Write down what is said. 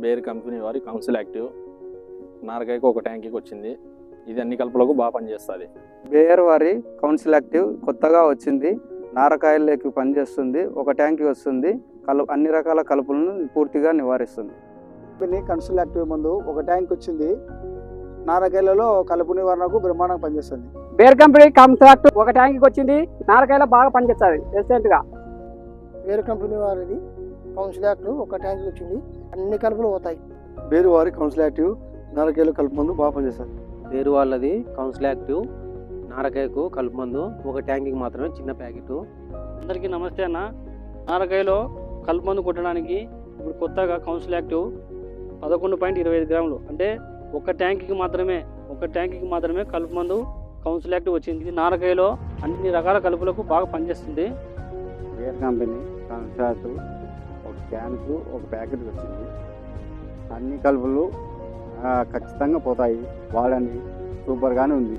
Bear company వారి council active. నారకాయకు ఒక ట్యాంకీకి వచ్చింది. ఇది అన్ని కలుపులకు బాగా పనిచేస్తుంది బేయర్ వారి కౌన్సిల్ యాక్టివ్ కొత్తగా వచ్చింది. నారకాయల్లోకి పనిచేస్తుంది ఒక ట్యాంక్ వస్తుంది. కలు అన్ని రకాల కలుపులను పూర్తిగా నివారిస్తుంది. కంపెనీ కన్సుల్ యాక్టివ్ మందు ఒక ట్యాంక్ వచ్చింది. నారకాయలలో కలుపు నివారణకు బ్రహ్మాండంగా పనిచేస్తుంది. బేర్ కంపెనీ కాంట్రాక్ట్ ఒక ట్యాంక్ వచ్చింది. నారకాయలో బాగా పనిచేస్తుంది. ఎక్సలెంట్గా. వేరే కంపెనీ వారిది కౌన్సిల్ యాక్టివ్ ఒక ట్యాంక్ వచ్చింది. అన్ని కలుపులు పోతాయి. బేరు వారి కౌన్సిల్ యాక్టివ్ నారకాయలు కలుపు మందు బాగా పనిచేస్తుంది వేరు వాళ్ళది కౌన్సిల్ యాక్టివ్ నారకాయకు కలుపు మందు ఒక ట్యాంక్కి మాత్రమే చిన్న ప్యాకెట్. అందరికీ నమస్తే అన్న. నారకాయలో కలుపు మందు కొట్టడానికి ఇప్పుడు కొత్తగా కౌన్సిల్ యాక్టివ్ పదకొండు పాయింట్ ఇరవై ఐదు గ్రాములు. అంటే ఒక ట్యాంక్కి మాత్రమే ఒక ట్యాంక్కి మాత్రమే కలుపు మందు కౌన్సిల్ యాక్టివ్ వచ్చింది. ఇది నారకాయలో అన్ని రకాల కలుపులకు బాగా పనిచేస్తుంది. కంపెనీ కౌన్సిల్ క్యాన్కు ఒక ప్యాకెట్ వచ్చింది. అన్ని కలుపులు ఖచ్చితంగా పోతాయి. వాడండి సూపర్గానే ఉంది.